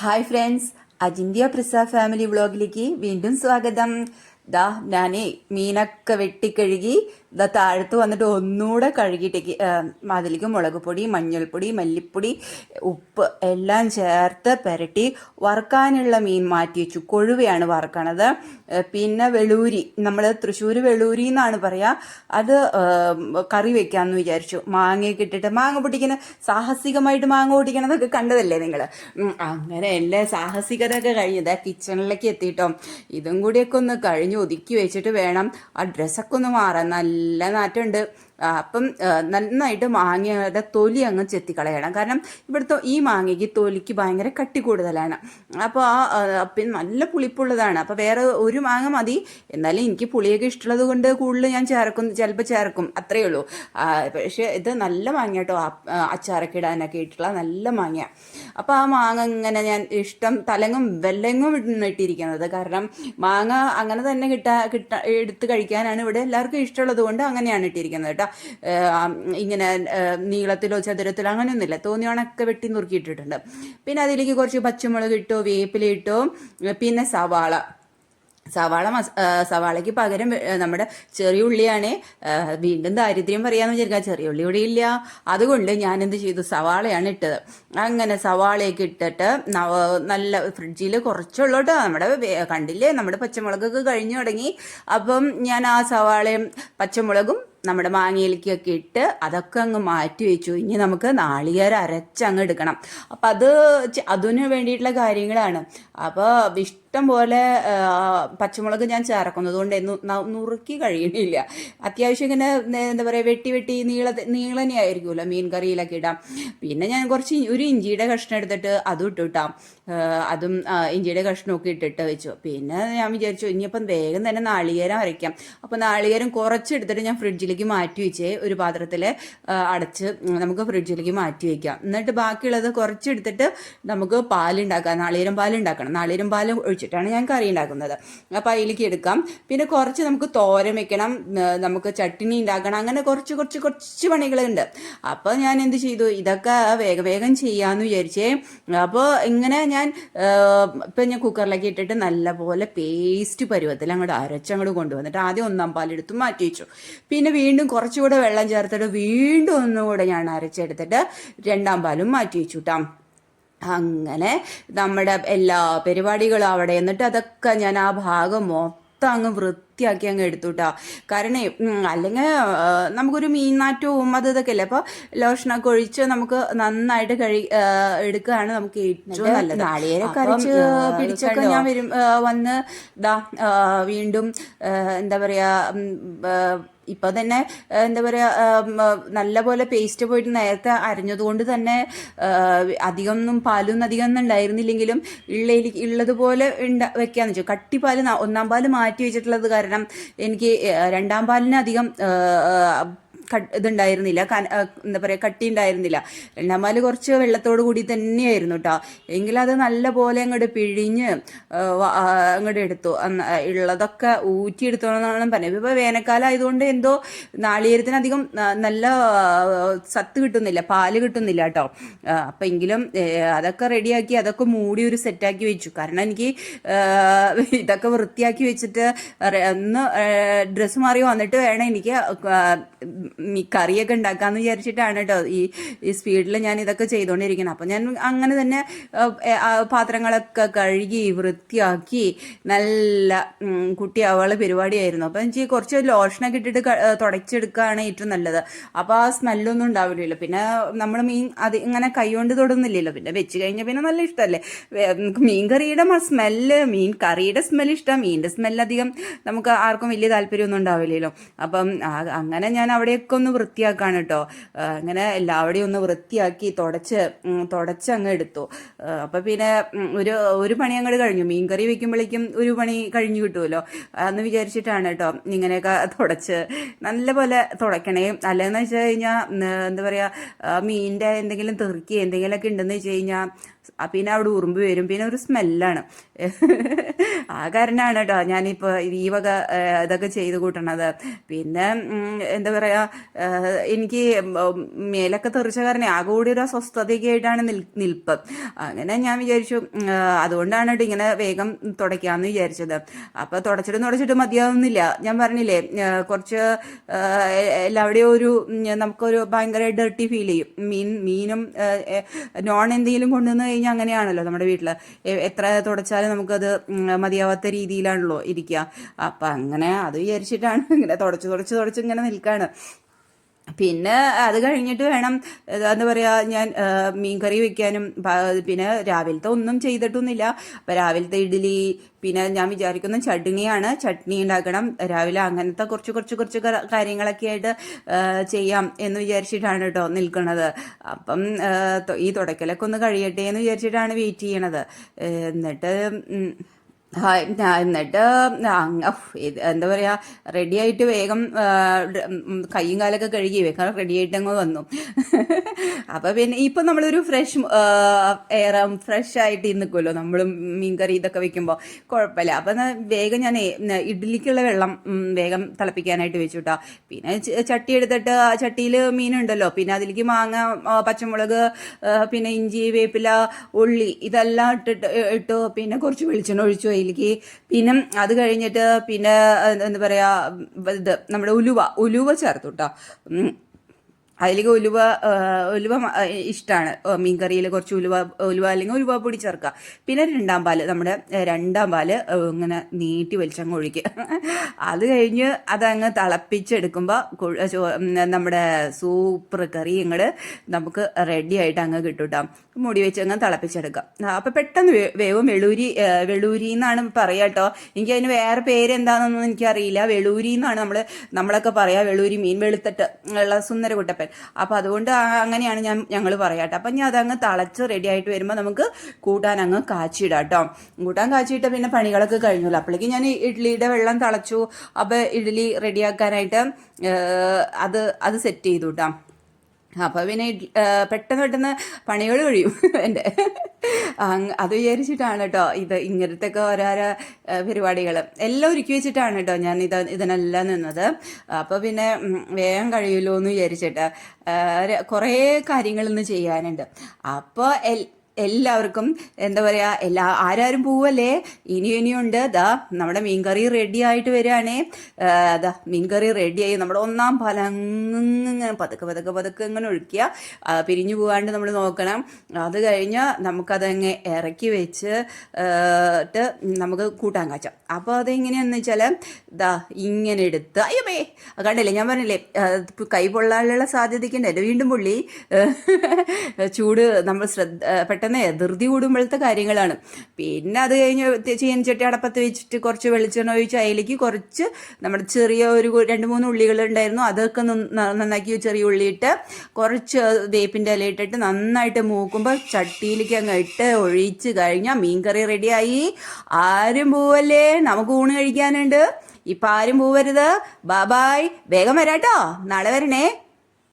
Hi friends അജിന്ത്യ പ്രസ family വ്ളോഗിലേക്ക് വീണ്ടും സ്വാഗതം. ദാ ഞാനേ മീനൊക്കെ വെട്ടിക്കഴുകി ദാ താഴത്ത് വന്നിട്ട് ഒന്നുകൂടെ കഴുകിയിട്ടേക്ക് അതിലേക്ക് മുളക് പൊടി മഞ്ഞൾപ്പൊടി മല്ലിപ്പൊടി ഉപ്പ് എല്ലാം ചേർത്ത് പുരട്ടി വറുക്കാനുള്ള മീൻ മാറ്റി വെച്ചു. കൊഴുവയാണ് വറുക്കണത്. പിന്നെ വെളൂരി. നമ്മൾ തൃശ്ശൂർ വെളൂരി എന്നാണ് പറയുക അത് കറി വെക്കാമെന്ന് വിചാരിച്ചു. മാങ്ങയൊക്കെ ഇട്ടിട്ട് മാങ്ങ പൊട്ടിക്കുന്ന സാഹസികമായിട്ട് മാങ്ങ പൊട്ടിക്കണതൊക്കെ കണ്ടതല്ലേ നിങ്ങൾ അങ്ങനെ എല്ലാ സാഹസികതയൊക്കെ കഴിഞ്ഞത് കിച്ചണിലേക്ക് എത്തിയിട്ടോ. ഇതും കൂടിയൊക്കെ ഒന്ന് കഴിഞ്ഞ് ഒതുക്കി വെച്ചിട്ട് വേണം ആ ഡ്രസ്സൊക്കെ ഒന്ന് മാറാൻ. നല്ല നാറ്റമുണ്ട്. ആ, അപ്പം നന്നായിട്ട് മാങ്ങയുടെ തൊലി അങ്ങ് ചെത്തിക്കളയണം. കാരണം ഇവിടുത്തെ ഈ മാങ്ങയ്ക്ക് തൊലിക്ക് ഭയങ്കര കട്ടി കൂടുതലാണ്. അപ്പോൾ ആ പിന്നെ നല്ല പുളിപ്പുള്ളതാണ്. അപ്പോൾ വേറെ ഒരു മാങ്ങ മതി. എന്നാലും എനിക്ക് പുളിയൊക്കെ ഇഷ്ടമുള്ളത് കൊണ്ട് കൂടുതൽ ഞാൻ ചേർക്കും. ചിലപ്പോൾ ചേർക്കും. അത്രയേ ഉള്ളൂ. പക്ഷേ ഇത് നല്ല മാങ്ങ കേട്ടോ അച്ചാറൊക്കെ ഇടാനൊക്കെ ഇട്ടുള്ള നല്ല മാങ്ങ അപ്പോൾ ആ മാങ്ങ ഇങ്ങനെ ഞാൻ ഇഷ്ടം തലങ്ങും വെല്ലങ്ങും ഇട്ടിരിക്കുന്നത്. കാരണം മാങ്ങ അങ്ങനെ തന്നെ കിട്ടാ കിട്ട എടുത്ത് കഴിക്കാനാണ് ഇവിടെ എല്ലാവർക്കും ഇഷ്ടമുള്ളത് കൊണ്ട് അങ്ങനെയാണ് ഇട്ടിരിക്കുന്നത് കേട്ടോ. ഇങ്ങനെ നീളത്തിലോ ചതുരത്തിലോ അങ്ങനെയൊന്നുമില്ല. തോന്നിയോണൊക്കെ വെട്ടി നുറുക്കിയിട്ടിട്ടുണ്ട്. പിന്നെ അതിലേക്ക് കുറച്ച് പച്ചമുളക് ഇട്ടോ വേപ്പില ഇട്ടോ പിന്നെ സവാള. സവാള സവാളയ്ക്ക് പകരം നമ്മുടെ ചെറിയ ഉള്ളിയാണ് വീണ്ടും ദാരിദ്ര്യം പറയാന്ന് വിചാരിക്കാം. ചെറിയ ഉള്ളി ഇവിടെ ഇല്ല. അതുകൊണ്ട് ഞാൻ എന്ത് ചെയ്തു? സവാളയാണ് ഇട്ടത്. അങ്ങനെ സവാളയൊക്കെ ഇട്ടിട്ട് നല്ല ഫ്രിഡ്ജിൽ കുറച്ചുള്ളൂ നമ്മുടെ കണ്ടില്ലേ? നമ്മുടെ പച്ചമുളകൊക്കെ കഴിഞ്ഞു തുടങ്ങി. അപ്പം ഞാൻ ആ സവാളയും പച്ചമുളകും നമ്മുടെ മാങ്ങയിലേക്കൊക്കെ ഇട്ട് അതൊക്കെ അങ്ങ് മാറ്റി വെച്ചു. ഇനി നമുക്ക് നാളികേര അരച്ചങ്ങ് എടുക്കണം. അപ്പം അത് അതിനു വേണ്ടിയിട്ടുള്ള കാര്യങ്ങളാണ്. അപ്പോൾ ഇഷ്ടം പോലെ പച്ചമുളക് ഞാൻ ചേർക്കുന്നത് കൊണ്ട് നുറുക്കി കഴിയണില്ല. അത്യാവശ്യം ഇങ്ങനെ എന്താ പറയുക വെട്ടി വെട്ടി നീള നീളനെ ആയിരിക്കുമല്ലോ മീൻ കറിയിലൊക്കെ ഇടാം. പിന്നെ ഞാൻ കുറച്ച് ഒരു ഇഞ്ചിയുടെ കഷ്ണം എടുത്തിട്ട് അതും ഇട്ടു ഇട്ടാം. അതും ഇഞ്ചിയുടെ കഷ്ണമൊക്കെ ഇട്ടിട്ട് വെച്ചു. പിന്നെ ഞാൻ വിചാരിച്ചു ഇനിയിപ്പം വേഗം തന്നെ നാളികേരം അരയ്ക്കാം. അപ്പോൾ നാളികേരം കുറച്ചെടുത്തിട്ട് ഞാൻ ഫ്രിഡ്ജിലേക്ക് മാറ്റി വെച്ചേ ഒരു പാത്രത്തിൽ അടച്ച് നമുക്ക് ഫ്രിഡ്ജിലേക്ക് മാറ്റി വെക്കാം. എന്നിട്ട് ബാക്കിയുള്ളത് കുറച്ചെടുത്തിട്ട് നമുക്ക് പാലുണ്ടാക്കാം. നാളികേരം പാലുണ്ടാക്കണം. നാളികേരം പാൽ ഒഴിച്ചിട്ടാണ് ഞാൻ കറി ഉണ്ടാക്കുന്നത്. അപ്പോൾ അതിലേക്ക് എടുക്കാം. പിന്നെ കുറച്ച് നമുക്ക് തോരൻ വെക്കണം നമുക്ക് ചട്ടിനി ഉണ്ടാക്കണം അങ്ങനെ കുറച്ച് കുറച്ച് കുറച്ച് പണികളുണ്ട്. അപ്പോൾ ഞാൻ എന്ത് ചെയ്തു? ഇതൊക്കെ വേഗം വേഗം ചെയ്യാമെന്ന് വിചാരിച്ചേ. അപ്പോൾ ഇങ്ങനെ ഞാൻ ഇപ്പം ഞാൻ കുക്കറിലേക്ക് ഇട്ടിട്ട് നല്ലപോലെ പേസ്റ്റ് പരുവത്തിൽ അങ്ങോട്ട് അരച്ചങ്ങോട്ട് കൊണ്ടുവന്നിട്ട് ആദ്യം ഒന്നാം പാലെടുത്ത് മാറ്റി വെച്ചു. പിന്നെ വീണ്ടും കുറച്ചുകൂടെ വെള്ളം ചേർത്തിട്ട് വീണ്ടും ഒന്നുകൂടെ ഞാൻ അരച്ചെടുത്തിട്ട് രണ്ടാം പാലും മാറ്റി വെച്ചു കേട്ടോ അങ്ങനെ നമ്മുടെ എല്ലാ പരിപാടികളും അവിടെ എന്നിട്ട് അതൊക്കെ ഞാൻ ആ ഭാഗം മൊത്തം അങ്ങ് വൃത്തിയാക്കി അങ്ങ് എടുത്തുട്ടാ. കാരണം അല്ലെങ്കിൽ നമുക്കൊരു മീനാറ്റവും അത് ഇതൊക്കെ അല്ലേ അപ്പോൾ ലോഷനൊക്കെ ഒഴിച്ച് നമുക്ക് നന്നായിട്ട് കഴി എടുക്കുകയാണ് നമുക്ക് ഏറ്റവും നല്ലത്. നാളികേരൊക്കെ അരച്ച് പിടിച്ചൊക്കെ ഞാൻ വരും വന്ന് ദാ വീണ്ടും എന്താ പറയാ ഇപ്പൊ തന്നെ എന്താ പറയാ ആം, ആ, നല്ലപോലെ പേസ്റ്റ് പോയിട്ട് നേരത്തെ അരഞ്ഞതുകൊണ്ട് തന്നെ അധികമൊന്നും പാലൊന്നും അധികം ഒന്നും ഉണ്ടായിരുന്നില്ലെങ്കിലും ഉള്ളതിൽ ഉള്ളതുപോലെ ഉണ്ട വെക്കാന്ന് വെച്ചു. കട്ടി പാൽ ഒന്നാം പാൽ മാറ്റി വെച്ചിട്ടുള്ളത് കാരണം എനിക്ക് രണ്ടാം പാലിന് അധികം ഇതുണ്ടായിരുന്നില്ല. എന്താ പറയുക കട്ടി ഉണ്ടായിരുന്നില്ല രണ്ടാമാൽ കുറച്ച് വെള്ളത്തോട് കൂടി തന്നെയായിരുന്നു കേട്ടോ എങ്കിലത് നല്ല പോലെ അങ്ങോട്ട് പിഴിഞ്ഞ് അങ്ങോട്ട് എടുത്തു. ഉള്ളതൊക്കെ ഊറ്റിയെടുത്തോന്നാണ് പറഞ്ഞത്. ഇപ്പോൾ വേനൽക്കാലം ആയതുകൊണ്ട് എന്തോ നാളികേരത്തിനധികം നല്ല സത്ത് കിട്ടുന്നില്ല പാൽ കിട്ടുന്നില്ല കേട്ടോ അപ്പം എങ്കിലും അതൊക്കെ റെഡിയാക്കി അതൊക്കെ മൂടി ഒരു സെറ്റാക്കി വെച്ചു. കാരണം എനിക്ക് ഇതൊക്കെ വൃത്തിയാക്കി വെച്ചിട്ട് ഒന്ന് ഡ്രസ്സ് മാറി വന്നിട്ട് വേണം എനിക്ക് കറിയൊക്കെ ഉണ്ടാക്കാന്ന് വിചാരിച്ചിട്ടാണ് കേട്ടോ ഈ ഈ സ്പീഡിൽ ഞാൻ ഇതൊക്കെ ചെയ്തുകൊണ്ടിരിക്കുന്നത് അപ്പം ഞാൻ അങ്ങനെ തന്നെ പാത്രങ്ങളൊക്കെ കഴുകി വൃത്തിയാക്കി നല്ല കുട്ടി അവൾ പരിപാടിയായിരുന്നു. അപ്പം എനിക്ക് കുറച്ച് ലോഷനൊക്കെ ഇട്ടിട്ട് തുടച്ചെടുക്കുകയാണ് ഏറ്റവും നല്ലത്. അപ്പോൾ ആ സ്മെല്ലൊന്നും ഉണ്ടാവില്ലല്ലോ. പിന്നെ നമ്മൾ മീൻ അത് ഇങ്ങനെ കൈകൊണ്ട് തൊടുന്നില്ലല്ലോ. പിന്നെ വെച്ച് കഴിഞ്ഞാൽ പിന്നെ നല്ല ഇഷ്ടമല്ലേ മീൻ കറിയുടെ സ്മെല്ല് മീൻ കറിയുടെ സ്മെല്ല് ഇഷ്ടം. മീനിന്റെ സ്മെല്ല് അധികം നമുക്ക് ആർക്കും വലിയ താല്പര്യമൊന്നും ഉണ്ടാവില്ലല്ലോ. അപ്പം അങ്ങനെ ഞാൻ അവിടെയൊക്കെ ഒന്ന് വൃത്തിയാക്കാണ് കേട്ടോ അങ്ങനെ എല്ലാവരുടെയും ഒന്ന് വൃത്തിയാക്കി തുടച്ച് തുടച്ച് അങ്ങ് എടുത്തു. അപ്പോൾ അപ്പം പിന്നെ ഒരു ഒരു പണി അങ്ങോട്ട് കഴിഞ്ഞു. മീൻകറി വെക്കുമ്പോഴേക്കും ഒരു പണി കഴിഞ്ഞു കിട്ടുമല്ലോ അന്ന് വിചാരിച്ചിട്ടാണ് കേട്ടോ ഇങ്ങനെയൊക്കെ തുടച്ച് നല്ലപോലെ തുടയ്ക്കണേ അല്ലെന്ന് വെച്ച് കഴിഞ്ഞാൽ എന്താ പറയുക മീനിന്റെ എന്തെങ്കിലും തെറുക്കി എന്തെങ്കിലുമൊക്കെ ഉണ്ടെന്ന് വെച്ച് കഴിഞ്ഞാൽ പിന്നെ അവിടെ ഉറുമ്പ് വരും. പിന്നെ ഒരു സ്മെല്ലാണ്. ആ കാരണമാണ് കേട്ടോ ഞാനിപ്പോൾ ഈ വക ഇതൊക്കെ ചെയ്ത് കൂട്ടണത്. പിന്നെ എന്താ പറയുക എനിക്ക് മേലൊക്കെ തെറിച്ച കാരണം ആകെ കൂടി ഒരു അസ്വസ്ഥതയൊക്കെ ആയിട്ടാണ് നിൽ നിൽപ്പ്. അങ്ങനെ ഞാൻ വിചാരിച്ചു അതുകൊണ്ടാണ് കേട്ടോ ഇങ്ങനെ വേഗം തുടയ്ക്കാമെന്ന് വിചാരിച്ചത്. അപ്പോൾ തുടച്ചിട്ട് തുടച്ചിട്ട് മതിയാവുന്നില്ല. ഞാൻ പറഞ്ഞില്ലേ കുറച്ച് എല്ലാവിടെയും ഒരു നമുക്കൊരു ഭയങ്കര ഡർട്ടി ഫീൽ ചെയ്യും. മീൻ മീനും നോൺ എന്തെങ്കിലും കൊണ്ടുവന്ന് കഴിഞ്ഞാൽ അങ്ങനെയാണല്ലോ നമ്മുടെ വീട്ടിൽ എത്ര തുടച്ചാലും നമുക്കത് മതിയാവാത്ത രീതിയിലാണല്ലോ ഇരിക്കുക അപ്പം അങ്ങനെ അത് വിചാരിച്ചിട്ടാണ് ഇങ്ങനെ തുടച്ച് തുടച്ച് തുടച്ച് ഇങ്ങനെ നിൽക്കുകയാണ് പിന്നെ അത് കഴിഞ്ഞിട്ട് വേണം എന്താ പറയുക ഞാൻ മീൻകറി വെക്കാനും പിന്നെ രാവിലത്തെ ഒന്നും ചെയ്തിട്ടൊന്നുമില്ല. അപ്പം രാവിലത്തെ ഇഡ്ഡലി പിന്നെ ഞാൻ വിചാരിക്കുന്ന ചട്നിയാണ്. ചട്നി ഉണ്ടാക്കണം. രാവിലെ അങ്ങനത്തെ കുറച്ച് കുറച്ച് കുറച്ച് കാര്യങ്ങളൊക്കെ ആയിട്ട് ചെയ്യാം എന്ന് വിചാരിച്ചിട്ടാണ് കേട്ടോ നിൽക്കുന്നത്. അപ്പം ഈ തുടക്കലൊക്കെ ഒന്ന് കഴിയട്ടെ എന്ന് വിചാരിച്ചിട്ടാണ് വെയിറ്റ് ചെയ്യണത്. എന്നിട്ട് എന്നിട്ട് എന്താ പറയാ റെഡി ആയിട്ട് വേഗം കൈയും കാലൊക്കെ കഴുകി വേഗം റെഡി ആയിട്ട് അങ്ങ് വന്നു. അപ്പൊ പിന്നെ ഇപ്പൊ നമ്മളൊരു ഫ്രഷ് എയർ ഫ്രഷ് ആയിട്ട് നിൽക്കുമല്ലോ നമ്മളും മീൻകറി ഇതൊക്കെ വെക്കുമ്പോൾ കുഴപ്പമില്ല അപ്പൊ വേഗം ഞാൻ ഇഡ്ഡലിക്കുള്ള വെള്ളം വേഗം തിളപ്പിക്കാനായിട്ട് വെച്ചു കേട്ടോ പിന്നെ ചട്ടി എടുത്തിട്ട് ആ ചട്ടിയിൽ മീനുണ്ടല്ലോ. പിന്നെ അതിലേക്ക് മാങ്ങ പച്ചമുളക് പിന്നെ ഇഞ്ചി വേപ്പില ഉള്ളി ഇതെല്ലാം ഇട്ടിട്ട് ഇട്ടു പിന്നെ കുറച്ച് വെളിച്ചെണ്ണ ഒഴിച്ചു അതിലേക്ക് പിന്നെ അത് കഴിഞ്ഞിട്ട് പിന്നെ എന്ത് പറയുക ഇത് നമ്മുടെ ഉലുവ ഉലുവ ചേർത്തു കേട്ടോ. അതിലേക്ക് ഉലുവ ഉലുവ ഇഷ്ടമാണ് മീൻകറിയിൽ കുറച്ച് ഉലുവ ഉലുവ അല്ലെങ്കിൽ ഉലുവ പൊടി ചേർക്കുക. പിന്നെ രണ്ടാം പാൽ നമ്മുടെ രണ്ടാം പാൽ ഇങ്ങനെ നീട്ടി വലിച്ചങ്ങ് ഒഴിക്കുക. അത് കഴിഞ്ഞ് അതങ്ങ് തിളപ്പിച്ചെടുക്കുമ്പോൾ നമ്മുടെ സൂപ്പർ കറി ഇങ്ങോട്ട് നമുക്ക് റെഡി ആയിട്ട് അങ്ങ് കിട്ടും മുടി വെച്ച് അങ്ങ് തിളപ്പിച്ചെടുക്കാം അപ്പം പെട്ടെന്ന് വേവും. വെളൂരി വെളൂരി എന്നാണ് പറയുക കേട്ടോ എനിക്ക് അതിന് വേറെ പേര് എന്താണെന്നൊന്നും എനിക്കറിയില്ല. വെളൂരി എന്നാണ് നമ്മൾ നമ്മളൊക്കെ പറയാ വെളൂരി മീൻ വെളുത്തിട്ട് ഉള്ള സുന്ദര കുട്ടപ്പൻ അപ്പം അതുകൊണ്ട് അങ്ങനെയാണ് ഞാൻ ഞങ്ങൾ പറയാട്ടോ. അപ്പം ഞാൻ അതങ്ങ് തളച്ച് റെഡി ആയിട്ട് വരുമ്പോൾ നമുക്ക് കൂട്ടാൻ അങ്ങ് കാച്ചിടാം കേട്ടോ കൂട്ടാൻ കാച്ചിയിട്ട് പിന്നെ പണികളൊക്കെ കഴിഞ്ഞല്ലോ. അപ്പോഴേക്കും ഞാൻ ഇഡ്ഡലിയുടെ വെള്ളം തളച്ചു. അപ്പോൾ ഇഡ്ഡലി റെഡിയാക്കാനായിട്ട് അത് അത് സെറ്റ് ചെയ്തു കേട്ടോ അപ്പോൾ പിന്നെ പെട്ടെന്ന് പെട്ടെന്ന് പണികൾ കഴിയും എന്റെ. അത് വിചാരിച്ചിട്ടാണ് കേട്ടോ ഇത് ഇങ്ങനത്തെ ഒക്കെ ഓരോരോ പരിപാടികൾ എല്ലാം ഒരുക്കി വെച്ചിട്ടാണ് കേട്ടോ ഞാൻ ഇത് ഇതിനെല്ലാം നിന്നത്. അപ്പോൾ പിന്നെ വേഗം കഴിയുമല്ലോ എന്ന് വിചാരിച്ചിട്ട് കുറേ കാര്യങ്ങൾ ഇന്ന് ചെയ്യാനുണ്ട്. അപ്പോൾ എല്ലാവർക്കും എന്താ പറയുക എല്ലാ ആരാരും പോവല്ലേ? ഇനി ഇനിയുണ്ട് ദാ നമ്മുടെ മീൻകറി റെഡി ആയിട്ട് വരികയാണേ. അതാ മീൻകറി റെഡിയായി നമ്മുടെ ഒന്നാം ഫലം ഇങ്ങനെ പതുക്കെ പതുക്കെ പതുക്കെ ഇങ്ങനെ ഒഴിക്കുക പിരിഞ്ഞു പോകാണ്ട് നമ്മൾ നോക്കണം. അത് കഴിഞ്ഞ് നമുക്കതങ്ങ് ഇറക്കി വെച്ച് ട്ട് നമുക്ക് കൂട്ടാൻ കാച്ചാം. അപ്പോൾ അതെങ്ങനെയാണെന്ന് വെച്ചാൽ ദാ ഇങ്ങനെ എടുത്ത് അയ്യോ ബേ കണ്ടില്ലേ ഞാൻ പറഞ്ഞില്ലേ കൈ പൊള്ളാനുള്ള സാധ്യതയ്ക്ക് ഉണ്ട്. വീണ്ടും പുള്ളി. ചൂട് നമ്മൾ ശ്രദ്ധ ആ, പെട്ടെന്ന് ധൃതി കൂടുമ്പോഴത്തെ കാര്യങ്ങളാണ്. പിന്നെ അത് കഴിഞ്ഞ് ചീനച്ചട്ടി അടപ്പത്ത് വെച്ചിട്ട് കുറച്ച് വെളിച്ചെണ്ണ ഒഴിച്ച് അതിലേക്ക് കുറച്ച് നമ്മുടെ ചെറിയ ഒരു രണ്ട് മൂന്ന് ഉള്ളികൾ ഉണ്ടായിരുന്നു. അതൊക്കെ നന്നാക്കി ചെറിയ ഉള്ളി ഇട്ട് കുറച്ച് വേപ്പിന്റെ ഇല ഇട്ടിട്ട് നന്നായിട്ട് മൂക്കുമ്പോൾ ചട്ടിയിലേക്ക് അങ്ങ് ഇട്ട് ഒഴിച്ച് കഴിഞ്ഞാൽ മീൻകറി റെഡിയായി. ആരും പോവല്ലേ? നമുക്ക് ഊണ് കഴിക്കാനുണ്ട്. ഇപ്പം ആരും പോവരുത്. ബാബായ് വേഗം വരാട്ടോ. നാളെ വരണേ.